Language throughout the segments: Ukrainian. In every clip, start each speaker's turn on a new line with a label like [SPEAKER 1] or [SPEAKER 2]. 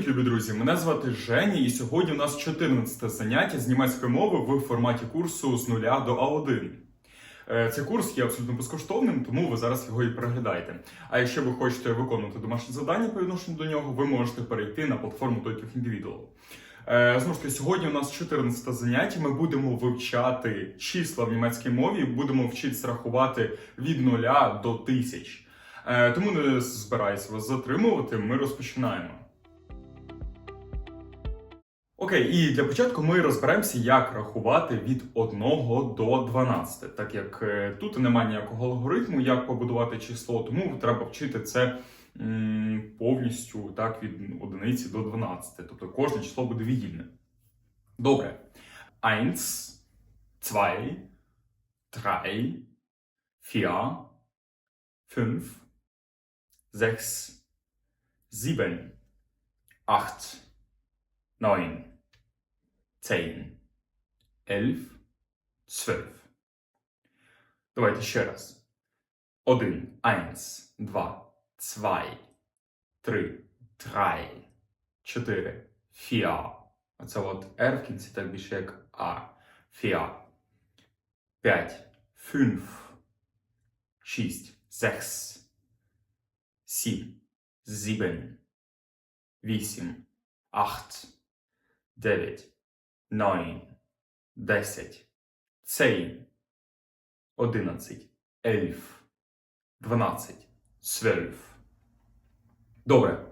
[SPEAKER 1] Привіт, любі друзі! Мене звати Женя, і сьогодні у нас 14 заняття з німецької мови в форматі курсу з нуля до А1. Е, Цей курс є абсолютно безкоштовним, тому ви зараз його і переглядаєте. А якщо ви хочете виконувати домашні завдання по відношенню до нього, ви можете перейти на платформу Toytech Individual. Е, Знову ж таки, сьогодні у нас 14 заняття. Ми будемо вивчати числа в німецькій мові, будемо вчитися рахувати від нуля до тисяч. Е, Тому не збираюся вас затримувати. Ми розпочинаємо. Окей, і для початку ми розберемося, як рахувати від 1 до 12, так як е, тут немає ніякого алгоритму, як побудувати число, тому треба вчити це повністю так, від одиниці до 12. Тобто кожне число буде віддільне. Добре. 1, 2, 3, 4, 5, 6, 7, 8, 9, 10, 11, 12. Давайте ще раз. 1, 1, 2, 2, 3, 3, 4, 4. Оце от R в кінці так більше як А. 4. 5, 5, 6, 6, 7, 7, 8, 8, 9, 9, 10, 10, 11, 11, 12, 12. Добре.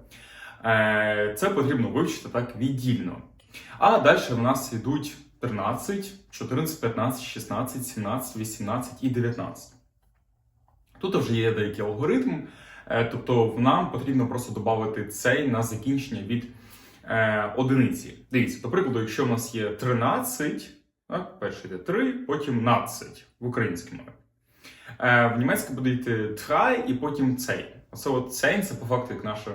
[SPEAKER 1] Е, Це потрібно вивчити так віддільно. А далі в нас йдуть 13, 14, 15, 16, 17, 18 і 19. Тут вже є деякий алгоритм, е, тобто нам потрібно просто додати цей на закінчення від е, одиниці. Дивіться, до прикладу, якщо в нас є 13, так, перший йде 3, потім 12 в українській мові. Е, в німецькій буде йти 3 і потім цей. Оце от цей це по факту як наша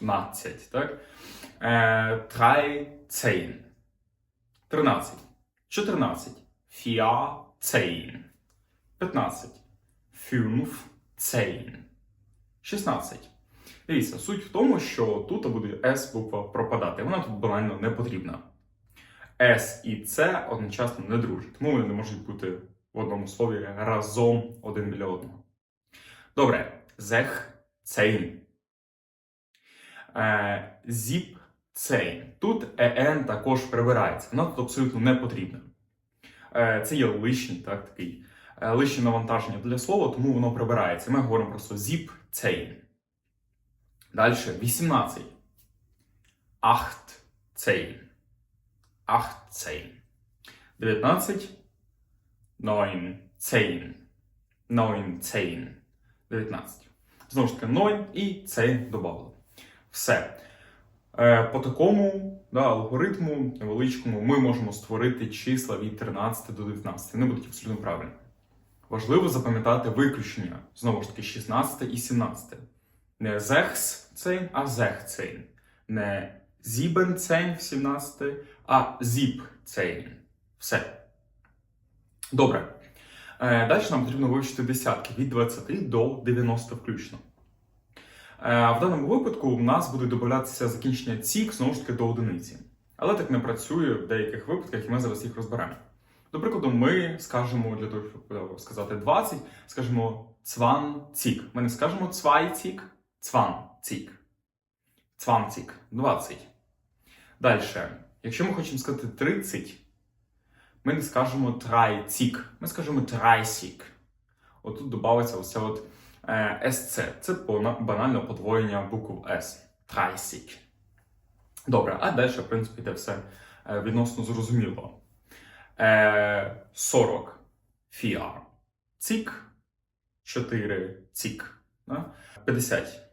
[SPEAKER 1] 12, так? Е, 3, цей. 13, 14, 14, 15, 15, 16. Дивіться, суть в тому, що тут буде S буква пропадати. Вона тут банально не потрібна. S і C одночасно не дружать, тому вони не можуть бути в одному слові разом один біля одного. Добре, зех цейн. Е, зіп цейн. Тут ен також прибирається. Вона тут абсолютно не потрібна. Е, це є лишній, так, такий е, лишнє навантаження для слова, тому воно прибирається. Ми говоримо просто зіп цейн. Далі 18. Ахт цейн. Ахт цейн. 19. Neun цейн. Neun цейн. 19. Знову ж таки, 0 і цейн додали. Все. Е, По такому да, алгоритму невеличкому ми можемо створити числа від 13 до 19. Вони будуть абсолютно правильні. Важливо запам'ятати виключення, знову ж таки, 16 і 17. Не зехсцейн, а зехцейн. Не зібенцейн в 17, а зіпцейн. Все. Добре. Е, Далі нам потрібно вивчити десятки від 20 до 90 включно. Е, В даному випадку в нас буде додатися закінчення цік знову ж таки до одиниці. Але так не працює в деяких випадках, і ми зараз їх розберемо. До прикладу, ми скажемо для того, щоб сказати 20, скажемо цван цік. Ми не скажемо цвай цік, цван цік. Цван цік 20. Далі, якщо ми хочемо сказати 30, ми не скажемо трай цік, ми скажемо трайсік. Отут додається оце от е, СЦ. Це банально подвоєння букв С. Трайсік. Добре, а далі, в принципі, йде все е, відносно зрозуміло. Е, 40 фіар. Цік. 4 цік. 50.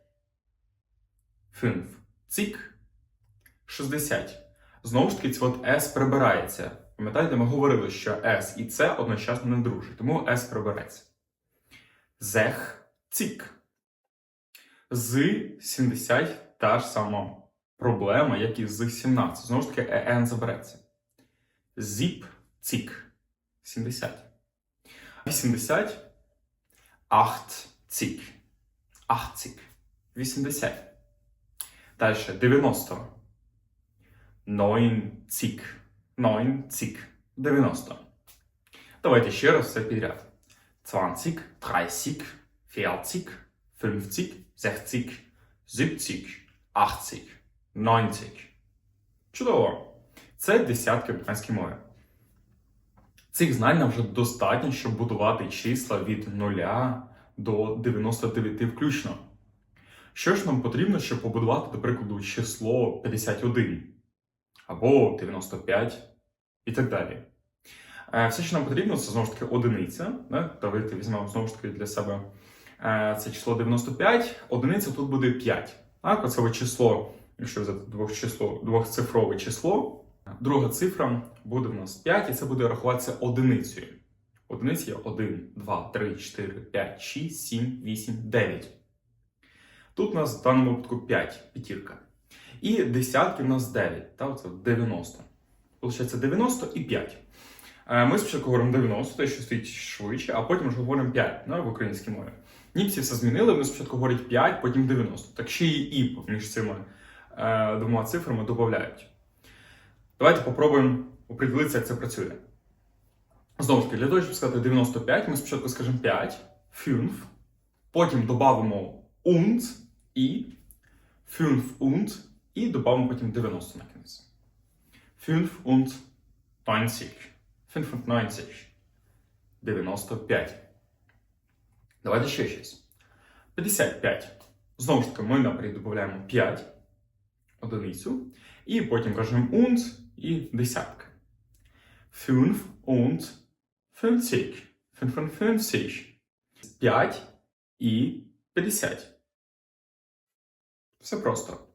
[SPEAKER 1] Фünf. Цік. 60. Знову ж таки, от S прибирається. Пам'ятаєте, ми говорили, що S і C одночасно не дружать, тому S прибереться. Зех цік. З 70 та ж сама проблема, як і з 17. Знову ж таки, EN забереться. Зіп цік. 70. 80. Ахт цік. Ахт цік. 80. Дальше 90. 90. 90. 90. Давайте ще раз все підряд. 20, 30, 40, 50, 60, 70, 80, 90. Чудово! Це десятки британської мови. Цих знань нам вже достатньо, щоб будувати числа від 0 до 99 включно. Що ж нам потрібно, щоб побудувати, до прикладу, число 51 або 95 і так далі. Е, Все, що нам потрібно, це знову ж таки одиниця. Да? Давайте візьмемо знову ж таки для себе е, це число 95. Одиниця тут буде 5. Так, оце число, якщо взяти двох число, двохцифрове число, друга цифра буде в нас 5, і це буде рахуватися одиницею. Одиниці є 1, 2, 3, 4, 5, 6, 7, 8, 9. Тут у нас в даному випадку 5, п'ятірка. І десятки в нас 9, та оце 90. Получається 90 і 5. Е, Ми спочатку говоримо 90, те, що стоїть швидше, а потім вже говоримо 5 ну, в українській мові. Німці все змінили, вони спочатку говорять 5, потім 90. Так ще і і між цими е, двома цифрами додають. Давайте попробуємо оприділитися, як це працює. Знову ж таки, для того, щоб сказати 95, ми спочатку скажемо 5, 5, потім додамо und і 5 und і додамо потім 90 на кінець. 5 und 90. 95. 95. Давайте ще щось. 55. Знову ж таки, ми наперед додаємо 5 одиницю. І потім кажемо und і десятка. 5 und 50. 55. 5 і 50. Все просто.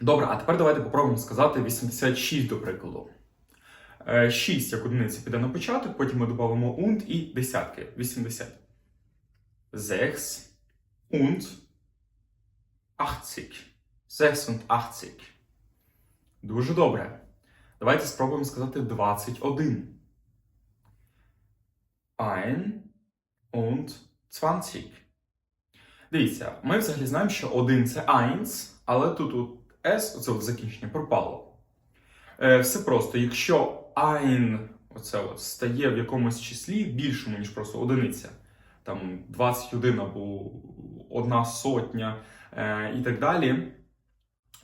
[SPEAKER 1] Добре, а тепер давайте попробуємо сказати 86 до прикладу. 6 як одиниця піде на початок, потім ми додамо und і десятки 80. 6 und 80. 86. Дуже добре. Давайте спробуємо сказати 21. Ein und 20. Дивіться, ми взагалі знаємо, що 1 це eins, але тут у S, от закінчення, пропало. Е, все просто, якщо ein оце от, стає в якомусь числі більшому, ніж просто одиниця, там 21 або одна сотня е, і так далі,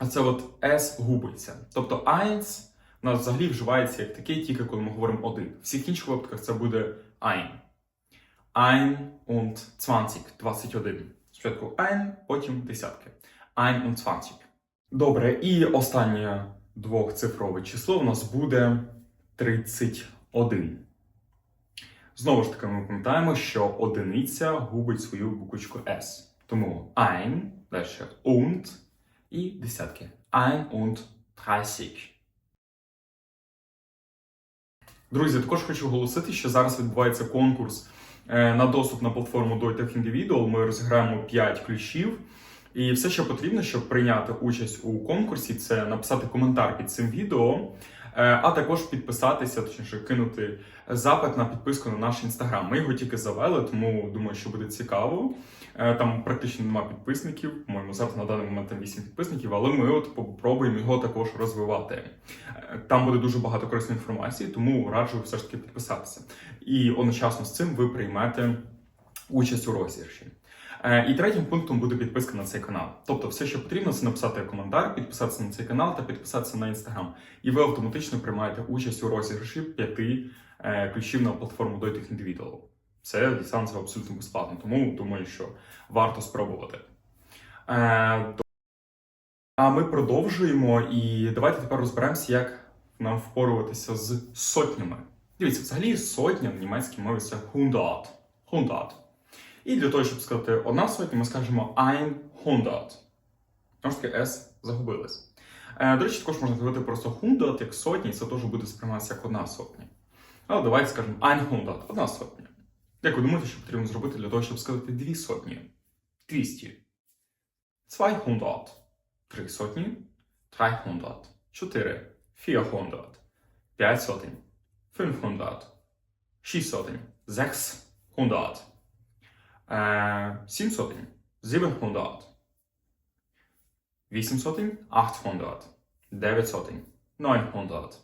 [SPEAKER 1] оце от S губиться. Тобто eins у нас взагалі вживається як таке, тільки коли ми говоримо один. В всіх інших випадках це буде ein. Ein und 20, 21. Спочатку ein, потім десятки. Ein und 20. Добре, і останнє двохцифрове число у нас буде 31. Знову ж таки, ми пам'ятаємо, що одиниця губить свою буквочку S. Тому ein, далі und і десятки. Ein und 30. Друзі, також хочу оголосити, що зараз відбувається конкурс на доступ на платформу Deutech Individual. Ми розіграємо 5 ключів. І все, що потрібно, щоб прийняти участь у конкурсі, це написати коментар під цим відео, е, а також підписатися, точніше, кинути запит на підписку на наш інстаграм. Ми його тільки завели, тому думаю, що буде цікаво. Е, Там практично немає підписників. По-моєму, зараз на даний момент там 8 підписників, але ми от попробуємо його також розвивати. Е, Там буде дуже багато корисної інформації, тому раджу все ж таки підписатися. І одночасно з цим ви приймете участь у розіграші. Е, І третім пунктом буде підписка на цей канал. Тобто, все, що потрібно, це написати коментар, підписатися на цей канал та підписатися на інстаграм. І ви автоматично приймаєте участь у розіграші п'яти е, ключів на платформу Deutech Individual. Це дістанція абсолютно безплатно, тому думаю, що варто спробувати. Е, А ми продовжуємо, і давайте тепер розберемося, як нам впоруватися з сотнями. Дивіться, взагалі сотня в німецькій мові це 100. 100. І для того, щоб сказати одна сотня, ми скажемо ein Hundert. Тому ж таки S загубилось. Е, до речі, також можна говорити просто Hundert як сотня, і це теж буде сприйматися як одна сотня. Але давайте скажемо ein Hundert, одна сотня. Як ви думаєте, що потрібно зробити для того, щоб сказати дві сотні? 200. 200. Три сотні. 300. 4. 400. 5 сотень. 500. 6 сотень. 600. Е, 7 сотень. 700. 8 сотень, 800. 9 сотень, 900.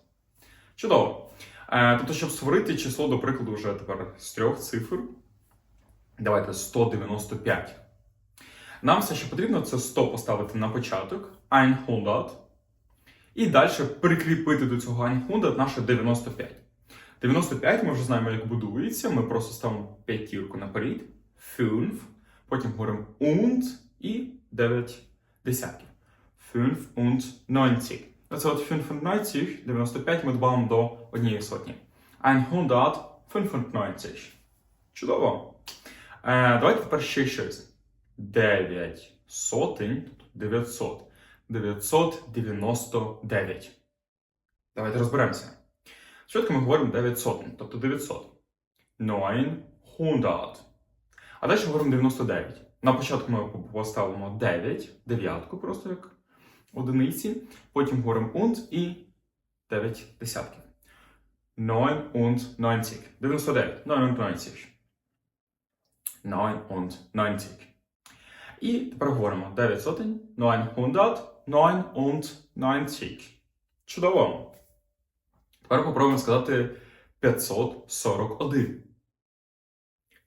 [SPEAKER 1] Чудово. Е, тобто, щоб створити число, до прикладу, вже тепер з трьох цифр. Давайте 195. Нам все, що потрібно, це 100 поставити на початок, 100. І далі прикріпити до цього 100 наше 95. 95 ми вже знаємо, як будується. Ми просто ставимо п'ятірку наперед, 5, потім говоримо und і 9 десятків. 5 und 90. Оце от 95, 95 ми додаємо до однієї сотні. 195. Чудово. Е, давайте тепер ще щось. 9 сотень, тобто 900. 999. Давайте розберемося. Спочатку ми говоримо 9 сотень, тобто 900. 900. А далі говоримо 99. На початку ми поставимо 9, дев'ятку, просто як одиниці. Потім говоримо und і 9 десятків. 99. 99. 99. 99. І тепер говоримо 9 сотень, 999. Чудово. Тепер попробуємо сказати 541.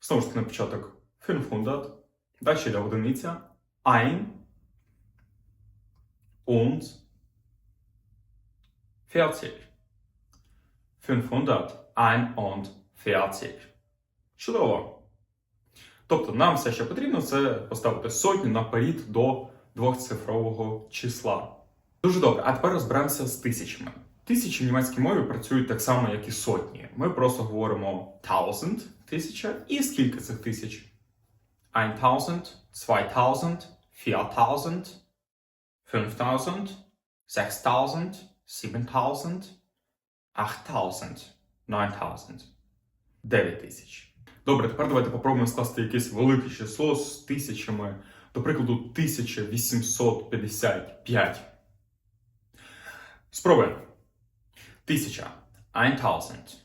[SPEAKER 1] Знову ж таки на початок 500. Далі йде одиниця. Ein und 40. 541. Чудово. Тобто нам все, що потрібно, це поставити сотню наперед до двохцифрового числа. Дуже добре. А тепер розберемося з тисячами. Тисячі в німецькій мові працюють так само, як і сотні. Ми просто говоримо thousand, тисяча, і скільки цих тисяч? 1000, 2000, 4000, 5000, 6000, 7000, 8000, 9000, 9000. Добре, тепер давайте попробуємо скласти якесь велике число з тисячами, до прикладу, 1855. Спробуємо. Тисяча. 1000.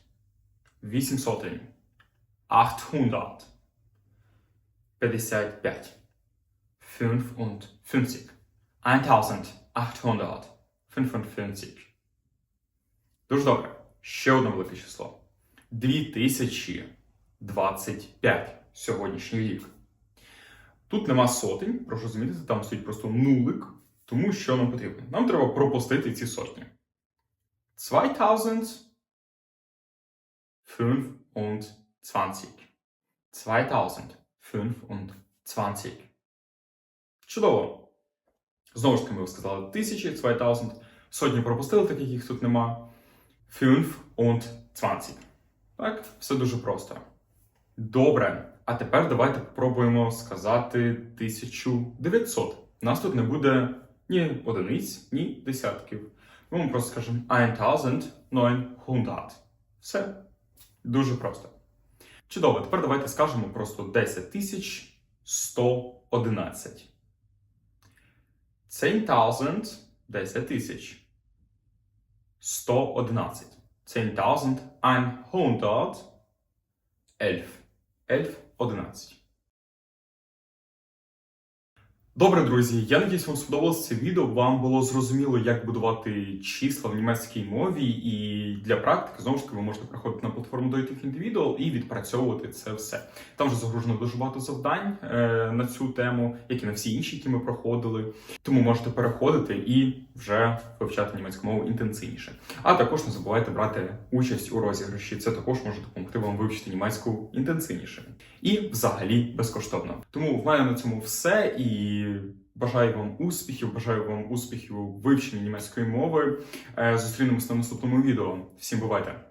[SPEAKER 1] 800. 800. 55. 55. 1855. Дуже добре. Ще одне велике число. 2025. Сьогоднішній рік. Тут нема сотень, прошу замітити, там стоїть просто нулик. Тому що нам потрібно? Нам треба пропустити ці сотні. 2025. 2025. Чудово. Знову ж таки, ми сказали тисячі, 2000. Сотні пропустили, так як їх тут нема. 25. Так, все дуже просто. Добре. А тепер давайте спробуємо сказати 1900. У нас тут не буде ні одиниць, ні десятків. Ми просто скажемо 1900. Все. Дуже просто. Чудово, тепер давайте скажемо просто 10 111. 10,000 – 10 тисяч. 111. 10,100 – 11. 11, 11. Добре, друзі, я надіюсь, вам сподобалося це відео. Вам було зрозуміло, як будувати числа в німецькій мові, і для практики знову ж таки ви можете приходити на платформу Doitive Individual і відпрацьовувати це все. Там вже загружено дуже багато завдань е, на цю тему, як і на всі інші, які ми проходили. Тому можете переходити і вже вивчати німецьку мову інтенсивніше. А також не забувайте брати участь у розіграші. Це також може допомогти вам вивчити німецьку інтенсивніше і взагалі безкоштовно. Тому в мене на цьому все і. Бажаю вам успіхів, бажаю вам успіхів у вивченні німецької мови. Е, Зустрінемось на наступному відео. Всім бувайте!